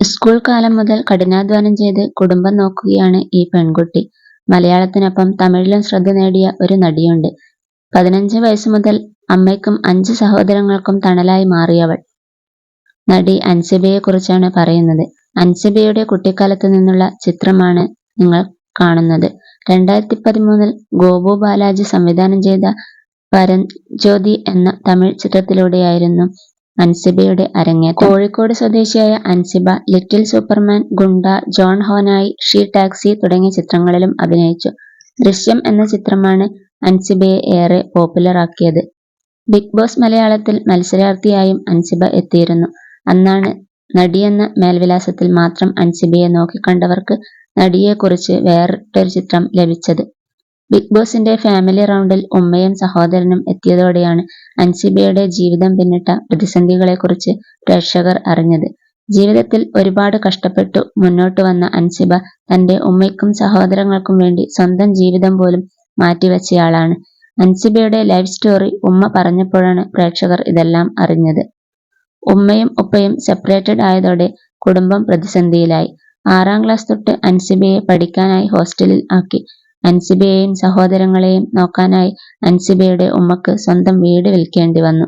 School കാലം മുതൽ കഠിനാധ്വാനം ചെയ്ത് കുടുംബം നോക്കുകയാണ് ഈ പെൺകുട്ടി. മലയാളത്തിനൊപ്പം തമിഴിലും ശ്രദ്ധ നേടിയ ഒരു നടിയുണ്ട്. പതിനഞ്ച് വയസ്സ് മുതൽ അമ്മയ്ക്കും അഞ്ച് സഹോദരങ്ങൾക്കും തണലായി മാറിയവൾ. നടി അൻസിബയെക്കുറിച്ചാണ് പറയുന്നത്. അൻസിബയുടെ കുട്ടിക്കാലത്ത് നിന്നുള്ള ചിത്രമാണ് നിങ്ങൾ കാണുന്നത്. രണ്ടായിരത്തി പതിമൂന്നിൽ ഗോപു ബാലാജി സംവിധാനം ചെയ്ത പരൻ പരഞ്ജ്യോതി എന്ന തമിഴ് ചിത്രത്തിലൂടെയായിരുന്നു അൻസിബയുടെ അരങ്ങേറ്റം. കോഴിക്കോട് സ്വദേശിയായ Ansiba Little Superman, Gunda, John Honai, She Taxi തുടങ്ങിയ ചിത്രങ്ങളിലും അഭിനയിച്ചു. ദൃശ്യം എന്ന ചിത്രമാണ് അൻസിബയെ ഏറെ പോപ്പുലറാക്കിയത്. ബിഗ് ബോസ് മലയാളത്തിൽ മത്സരാർത്ഥിയായും അൻസിബ എത്തിയിരുന്നു. അന്നാണ് നടിയെന്ന മേൽവിലാസത്തിൽ മാത്രം അൻസിബയെ നോക്കിക്കണ്ടവർക്ക് നടിയെക്കുറിച്ച് വേറിട്ടൊരു ചിത്രം ലഭിച്ചത്. ബിഗ് ബോസിന്റെ ഫാമിലി റൗണ്ടിൽ ഉമ്മയും സഹോദരനും എത്തിയതോടെയാണ് അൻസിബയുടെ ജീവിതം പിന്നിട്ട പ്രതിസന്ധികളെക്കുറിച്ച് പ്രേക്ഷകർ അറിഞ്ഞത്. ജീവിതത്തിൽ ഒരുപാട് കഷ്ടപ്പെട്ടു മുന്നോട്ട് വന്ന അൻസിബ തന്റെ ഉമ്മയ്ക്കും സഹോദരങ്ങൾക്കും വേണ്ടി സ്വന്തം ജീവിതം പോലും മാറ്റിവെച്ചയാളാണ്. അൻസിബയുടെ ലൈഫ് സ്റ്റോറി ഉമ്മ പറഞ്ഞപ്പോഴാണ് പ്രേക്ഷകർ ഇതെല്ലാം അറിഞ്ഞത്. ഉമ്മയും ഉപ്പയും സെപ്പറേറ്റഡ് ആയതോടെ കുടുംബം പ്രതിസന്ധിയിലായി. ആറാം ക്ലാസ് തൊട്ട് അൻസിബയെ പഠിക്കാനായി ഹോസ്റ്റലിൽ ആക്കി. അൻസിബയെയും സഹോദരങ്ങളെയും നോക്കാനായി അൻസിബയുടെ ഉമ്മക്ക് സ്വന്തം വീട് വിൽക്കേണ്ടി വന്നു.